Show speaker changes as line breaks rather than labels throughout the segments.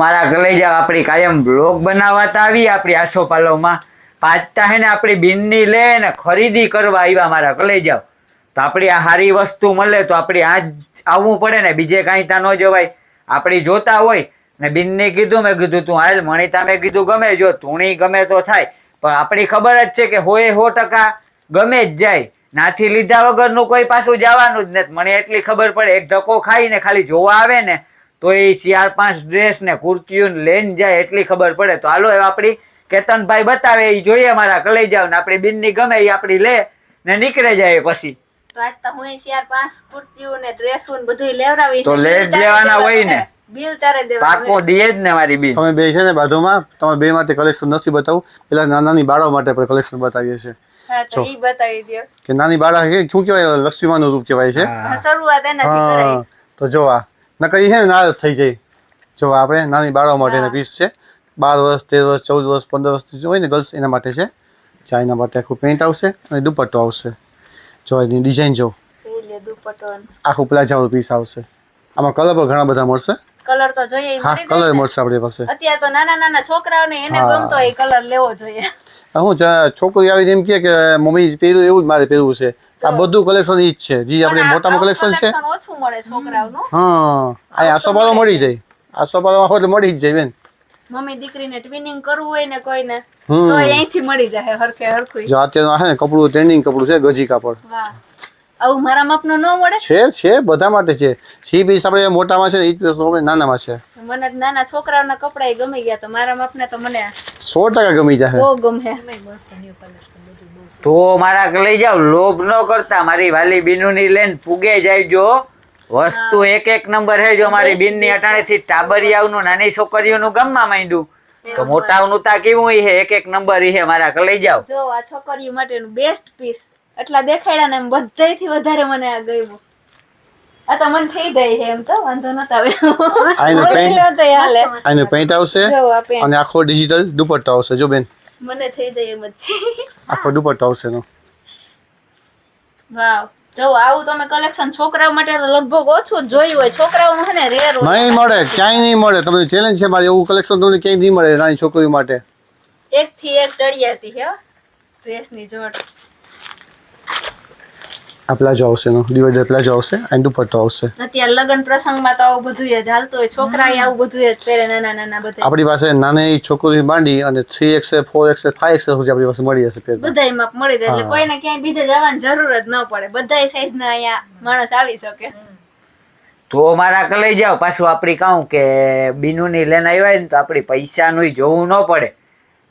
મારા કલેજા આપણી કાયમ બ્લોગ બનાવતા આવી, આપણી આસોપાલોમાં પાછતા હે ને આપણી બિનની લે ને ખરીદી કરવા આવ્યા મારા કલેજા તો આપણી આ સારી વસ્તુ મળે તો આપણી આ આવવું પડે ને, બીજે કાંઈ ત્યાં ન જવાય. આપણી જોતા હોય ને બિનને કીધું, મેં કીધું, તું હાલ મણિતા મેં કીધું ગમે, જો તુણી ગમે તો થાય. પણ આપણી ખબર જ છે કે હોય સો ટકા ગમે જ જાય. નાથી લીધા વગરનું કોઈ પાછું જવાનું જ નથી. મને એટલી ખબર પડે, એક ધક્કો ખાઈને ખાલી જોવા આવે ને તો એ ચાર પાંચ ડ્રેસ ને કુર્તીઓ લઈને જાય એટલી ખબર પડે. તો હાલો હવે આપણી કેતનભાઈ બતાવે એ જોઈએ મારા કલઈ જાવ ને આપણી બિનની ગમે એ આપણી લે ને નીકળે જાય પછી.
તો આજ તો હું ચાર પાંચ કુર્તીઓ ને ડ્રેસો ને બધું લેવડાવી
તો લેવાના હોય ને.
બિલ તારે
પાકો દે જ ને મારી
તમે બે છે ને બાજુમાં તમે બે માટે કલેક્શન નથી બતાવું. પેલા નાની બાળો માટે પણ કલેક્શન બતાવીએ છીએ.
હા તો ઈ બતાવી દો
કે નાની બાળા શું કેવાય કહેવાય લક્ષ્મીમાનું રૂપ કેવાય છે.
હા.
શરૂઆત એનાથી
તો જો આ. નકર એ છે ને નારાજ થઈ જાય. જો આપણે નાની બાળાઓ માટેના પીસ છે. બાર વર્ષ તેર વર્ષ ચૌદ વર્ષ પંદર વર્ષ હોય ને ગર્લ્સ એના માટે છે. ચા એના માટે આખું પેન્ટ આવશે અને દુપટ્ટો આવશે. જો એની ડિઝાઇન જો. આખું પ્લાઝાનું પીસ આવશે. આમાં કલર પણ ઘણા બધા મળશે.
કલર તો જોઈએ
હા કલર મળશે આપણી પાસે.
અત્યારે તો નાના નાના છોકરાઓને એને
હા.
ગમતો એ કલર લેવો જોઈએ.
હું છોકરી આવીને એમ કે મમ્મી પહેર્યું એવું જ મારે પહેરવું છે. આ બધું કલેક્શન ઈ જ છે. જી આપણે
આ-
મોટામાં કલેક્શન છે.
ઓછું મળે છોકરાઓનું.
હા આ આસોપાલો મળી જાય. આસોપાલો એટલે મળી જ જાય બેન.
મમ્મી દીકરીને ટ્વિનિંગ કરવું હોય ને કોઈને તો અહીંથી મળી જાય હરખે હરખું.
જો અત્યારે આ છે ને કપડું ટ્રેનિંગ કપડું છે ગજી કાપડ.
વાહ. આવું મારા માપનું ન મળે?
છે છે બધા માટે છે. સી પીસ આપણે મોટામાં છે ઈ પીસ આપણે નાનામાં છે.
મને તો નાના છોકરાઓના કપડા ગમી ગયા તો મારા માપને તો મને
સો ટકા ગમી જાય
બહુ ગમે.
તો મારા લઈ જાવ લોભ ન કરતા. મારી વાલી બીનુની લેન પૂગે જાય જો વસ્તુ એક એક નંબર હે જો મારી બીનની અટાણેથી ટાબરિયાવનું નાની છોકરીઓ નું ગામમાં માંડ્યું. તો મોટાઓનું તા કેવું ઈ હે? એક એક નંબર ઈ હે મારા લઈ જાવ.
જો આ છોકરીઓ માટેનું બેસ્ટ પીસ એટલા દેખાડ્યા ને એમ બધાયથી વધારે મને આ ગયું આ તો મને થઈ જાય છે એમ તો વાંધો નતો આવે.
આનું પેન્ટ આવશે? અને આખો ડિજિટલ દુપટ્ટો આવશે જો બેન.
મને થઈ જાય એમ જ છે.
આખો દુપટ્ટો આવશે નો
વાવ. જો આવું તમે કલેક્શન છોકરાઓ માટે લગભગ ઓછું જ જોયું હોય. છોકરાઓનું છે ને રેર
નહીં મળે ક્યાંય નહીં મળે. તમને ચેલેન્જ છે મારી એવું કલેક્શન તમને ક્યાંય નહીં મળે નાની છોકરીઓ માટે.
એક થી એક ચડિયાતી હે. ડ્રેસની જોડ.
આ પ્લાઝો આવશે એનો. ડિવાઈડર પ્લાઝો આવશે અને દુપટ્ટો આવશે.
અત્યારે લગ્ન પ્રસંગમાં તો આવું બધું જ હાલતું હોય છોકરા આવું બધું જ પહેરે નાના નાના બધા
આપણી પાસે નાની છોકરી માંડી અને three X L four X L five X L સુધી આપણી પાસે મળી જશે પેરમાં
બધાય માપ મળી જાય એટલે. કોઈને ક્યાંય બીજે જવાની જરૂર જ ન પડે. બધાય સાઈઝ ના અહીંયા માણસ આવી શકે.
તો મારા કલઈ જાવ પાછું આપણી કહું કે બીનુની લેન આવ્યા ને તો આપણી પૈસાનું જોવું ન પડે.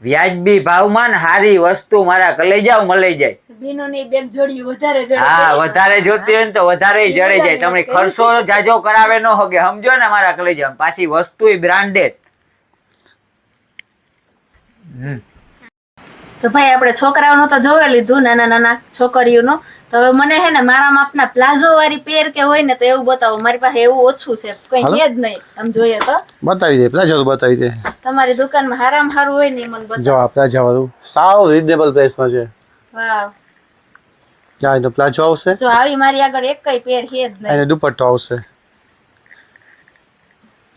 વ્યાજબી ભાવમાં ને સારી વસ્તુ મારા કલઈ મળી જાય.
બીનું બેગ જોડ્યું વધારે
હા વધારે જોતી હોય ને તો વધારે જડે જાય. તમે ખર્ચો જાજો કરાવે ન હોગે. સમજો ને મારા કલેજ પાછી વસ્તુ બ્રાન્ડેડ
તો ભાઈ આપણે છોકરાઓનું તો જોવે લીધું નાના નાના છોકરીઓનું. તો હવે મને હે ને મારા માપના પ્લાઝો વાળી પેર કે હોય ને તો એવું બતાવો. મારી પાસે એવું ઓછું છે. કઈ. છે જ નહીં. આમ જોઈએ તો.
બતાવી દે પ્લાઝો બતાવી દે.
તમારી દુકાનમાં હારામાં હારું હોય ને મને મને
જો
બતાવો.
આ પ્લાઝો વાળું સાવ રિઝનેબલ પ્રાઇસમાં છે.
વાવ.
ત્યાં એનો પ્લાઝો આવશે?
જો આવી મારી આગળ એક કઈ પેર છે જ નહીં.
અને દુપટ્ટો આવશે.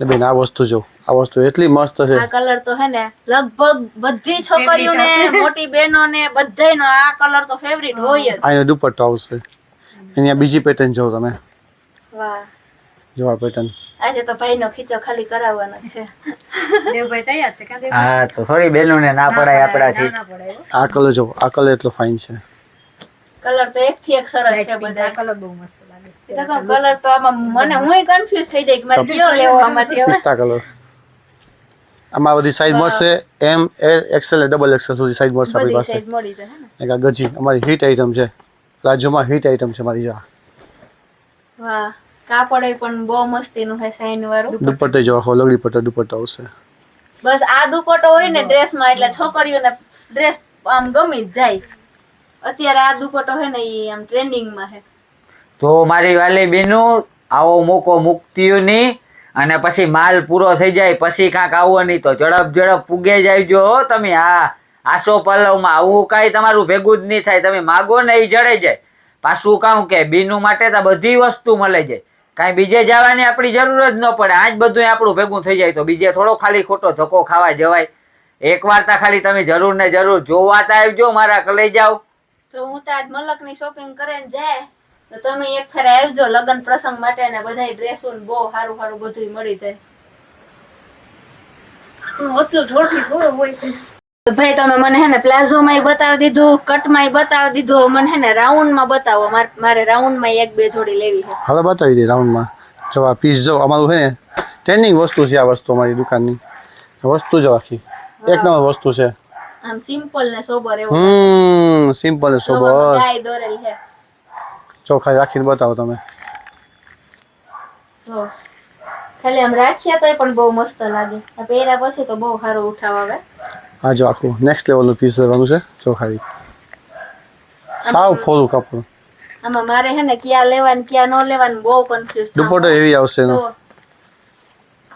બેન આ વસ્તુ જો. આ વસ્તુ એટલી મસ્ત છે.
આ કલર તો હે ને લગભગ બધી છોકરીઓને મોટી બહેનોને બધાયનો આ કલર તો ફેવરિટ હોય જ.
આનો દુપટ્ટો આવશે. એની બીજી પેટર્ન જો તમે.
વાહ.
જો આ પેટર્ન
આજે તો ભાઈનો ખીચો ખાલી કરાવવાનો જ છે
હા તો થોડી બેનું ને પડાય આપણાથી
આ કલર જો આ કલર એટલો ફાઇન છે.
કલર તો એક થી એક સરસ છે બધા કલર બહુ મસ્ત લાગે કલર તો આમાં મને હુંય કન્ફ્યુઝ થઈ જાય કે મારે કયો લેવો આમાંથી
પિસ્તા કલર. આમાં બધી સાઈઝ મળશે. M L X L double X L સુધી સાઈઝ મળશે આપણી પાસે. એક આ ગજી. અમારી હિટ આઈટમ છે. પ્લાઝોમાં હિટ આઈટમ છે મારી જો
વાહ. કાપડ પણ બહુ મસ્તીનું છે સાઈન વાળું.
દુપટ્ટો. જો આખો લગડી પટ્ટો દુપટ્ટો આવશે.
બસ આ દુપટ્ટો હોય ને ડ્રેસમાં એટલે છોકરીઓને ડ્રેસ આમ ગમી જ જાય. અત્યારે આ દુપટ્ટો છે ને એ આમ ટ્રેન્ડિંગમાં છે
તો મારી વાલી બેનું આવો મોકો મુક્તિઓની અને પછી માલ પૂરો થઈ જાય, પછી કાંક આવો નહીં તો ઝડપ ઝડપ પૂગે જાયજો હો તમે. આ આસો પલ્લવમાં આવું કાંઈ તમારું ભેગું જ નહીં થાય. તમે માગો ને એ જડે જાય. પાછું કહું કે, બીનું માટે તો બધી વસ્તુ મળે જાય કાંઈ બીજે જવાની આપણી જરૂર જ ન પડે. આજ બધું આપણું ભેગું થઈ જાય તો બીજે થોડો ખાલી ખોટો ધક્કો ખાવા જવાય. એક વાર તા ખાલી તમે જરૂર ને જરૂર જોવા તા આવજો મારા કલે જાવ
તો હું તો આજ મલકની શોપિંગ કરીને જાય. તો તમે એક ફેર આવજો લગ્ન પ્રસંગ માટે ને બધા ડ્રેસો ને બહુ સારું સારું બધું મળી જાય. ભાઈ તમે મને હે ને પ્લાઝો માં બતાવી દીધું કટમાં બતાવી દીધું મને હે ને રાઉન્ડમાં બતાવો મારે રાઉન્ડમાં એક બે જોડી લેવી છે.
હાલો બતાવી દે રાઉન્ડમાં. જો આ પીસ જો અમારું હે ને ટ્રેન્ડિંગ વસ્તુ છે આ વસ્તુ અમારી દુકાનની. વસ્તુ જો આખી. એક નંબર વસ્તુ છે.
આમ સિમ્પલ ને સોબર એવું.
હમ સિમ્પલ ને સોબર
ગાય દોરેલ છે.
ખાલી રાખીને બતાવો તમે.
ખાલી આમ રાખ્યા તોય પણ બહુ મસ્ત લાગે. આ પહેર્યા પછી તો બહુ સારો ઉઠાવ આવે.
હા જો આખું નેક્સ્ટ લેવલનું પીસ લેવાનું છે ચોખાઈ. સાવ ફોલું કપડું.
આમાં મારે હે ને ક્યાં લેવાનું ક્યાં ન લેવાનું બહુ કન્ફ્યુઝ
દુપટ્ટો એવી આવશે એનો.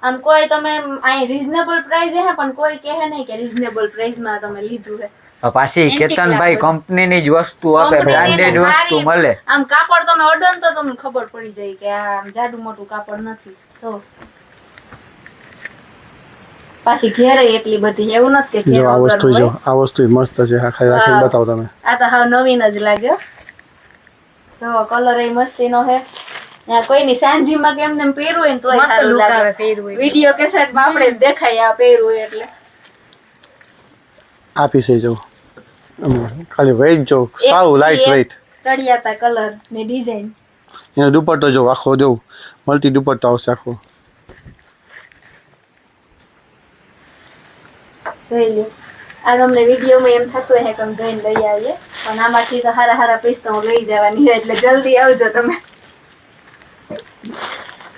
આમ કોઈ તમે અહીં રીઝનેબલ પ્રાઇસ હે પણ કોઈ કહે નહીં કે રીઝનેબલ પ્રાઇસમાં તમે લીધું છે
પાછી કેતનભાઈ. કંપનીની જ વસ્તુ આપે બ્રાન્ડેડ વસ્તુ મળે.
આમ કાપડ તમે ઓર્ડર તો તમને ખબર પડી જાય કે આમ જાડુ મોટું કાપડ નથી. તો પાછી ઘેરે એટલી બધી એવું નથી કે
જો આ વસ્તુ જો આ વસ્તુ મસ્ત છે આ ખાલી રાખીને
હા.
બતાવો તમે.
આ તો હાવ નવીન જ લાગ્યો જો કલર એ મસ્તી નો હે આ કોઈની સાંજીમાં કેમ પહેરવું હોય ને તોય સારું લાગે.
હોય.
વીડિયો કેસેટમાં આપણે દેખાય આ પહેરવું હોય એટલે.
આ પીસે જો. હમ, ખાલી વેઇટ જો સાવ લાઇટ વેઇટ
ચડિયાતા કલર ને ડિઝાઇન
એનો દુપટ્ટો જો આખો જો મલ્ટી દુપટ્ટો આવશે આખો.
જોઈ લ્યો. આ તમને વિડીયોમાં એમ થતું હે કે અમે જઈને લઈ આવીએ પણ આમાંથી તો હારા હારા પીસ તો હું લઈ જવાની છે, એટલે જલ્દી આવજો તમે.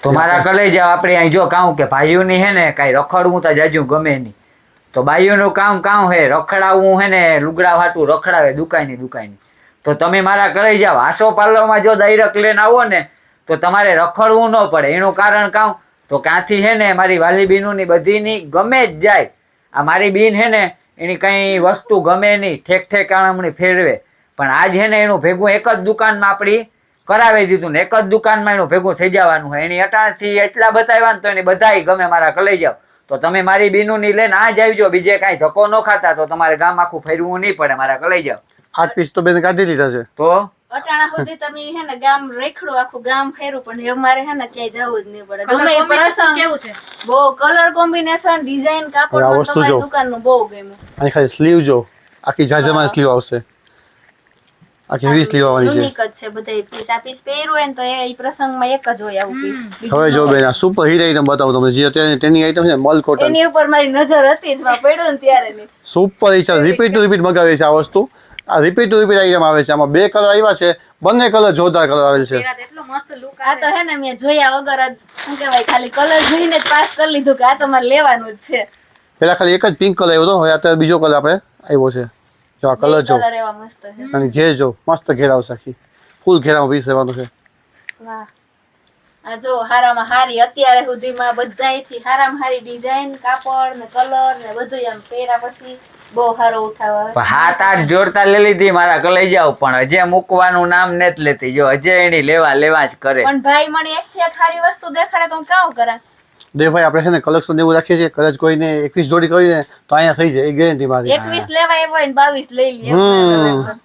તો મારા કલે જાવ આપણે અહીં જો કહું કે ભાઈઓની હે ને કાંઈ રખડવું તો જાજુ ગમે નહીં. તો બાઈઓનું કામ કામ હે? રખડાવવું હે ને? લુગડા વાટું રખડાવે દુકાની દુકાની તો તમે મારા ઘરે જાઓ. આસો પાર્લરમાં જો ડાયરેક્ટ લઈને આવો ને, તો તમારે રખડવું ન પડે. એનું કારણ કામ, તો ક્યાંથી હે ને મારી વાલી બીનુની બધીની ગમે જ જાય. આ મારી બીન હે ને, એની કંઈ વસ્તુ ગમે નહીં. ઠેક ઠેક આણમણી ફેરવે. પણ આજ હે ને એનું ભેગું એક જ દુકાનમાં આપણી કરાવી દીધું ને, એક જ દુકાનમાં એનું ભેગું થઈ જવાનું હોય. એની અટાણથી એટલા બતાવ્યા ને તો એને બધાય ગમે મારા કલે જાવ તો તમે મારી બીનુની લઈને આ જ આવજો. બીજે કાંઈ ધક્કો ન ખાતા તો તમારે ગામ આખું ફેરવું નહીં પડે. મારા કલાઈ જાવ
આઠ પીસ તો બેન કાઢી લીધા છે.
તો?
અટાણા સુધી તમે હે ને ગામ રેખડો આખું ગામ ફેરવું પણ હવે મારે હે ને ક્યાંય જવું જ નહીં પડે. પ્રસંગ
કેવું છે?
બહુ કલર કોમ્બિનેશન ડિઝાઇન કાપડ તમારી. દુકાનનું બહુ ગમ્યું.
ખાલી સ્લીવ જો. આખી જાજરમાં સ્લીવ આવશે. આખી વીસ લેવાની છે.
યુનિક જ છે બધા પીસ આ પીસ પહેર્યું હોય ને તો એ પ્રસંગમાં એક જ હોય આવું પીસ
હવે જો બેન આ સુપર હિટ આઈટમ બતાવું તમને. જે અત્યારે ટ્રેનિંગ આઈટમ છે મલ કોટન
એની ઉપર મારી નજર હતી જ માં પડ્યો ને ત્યારે ની.
Super hit repeat to repeat મગાવે છે આ વસ્તુ. આ રિપીટ ટુ રિપીટ આઈટમ આવે છે. આમાં બે કલર આવ્યા છે. બંને કલર જોરદાર કલર આવેલ છે.
એટલો મસ્ત લુક
આ તો હે ને મેં જોયા વગર જ શું કહેવાય ખાલી કલર જોઈને જ પાસ કરી લીધું કે આ તમારે લેવાનું જ છે.
પેલા ખાલી એક જ પિંક કલર આવ્યો હતો. હવે અત્યારે બીજો કલર આપણે આવ્યો છે. જો આ કલર જો.
કલર એવા મસ્ત છે.
અને ઘેર જો મસ્ત ઘેર આવશે આખી. ફૂલ ઘેરામાં પીસ રહેવાનું છે.
વાહ. આ જો હારામાં હારી અત્યારે સુધીમાં બધાયથી હારામાં હારી ડિઝાઇન કાપડ ને કલર ને બધું આમ પહેરા પછી બહુ સારો ઉઠાવ આવે.
પણ હાથ આઠ જોડતા લઈ લીધી મારા કલે જાવ પણ. હજે મૂકવાનું નામ નથી લેતી. જો હજે એની લેવા લેવા જ કરે.
પણ ભાઈ મને એક એક સારી વસ્તુ દેખાડે તો હું કામ કરા
દે ભાઈ આપણે છે ને કલેક્શન એવું રાખીએ છીએ કદાચ કોઈને એકવીસ જોડી કરીને તો અહીંયા થઈ જાય એ ગેરંટી મારી.
એકવીસ લેવાય હોય ને બાવીસ લઈ
હમ.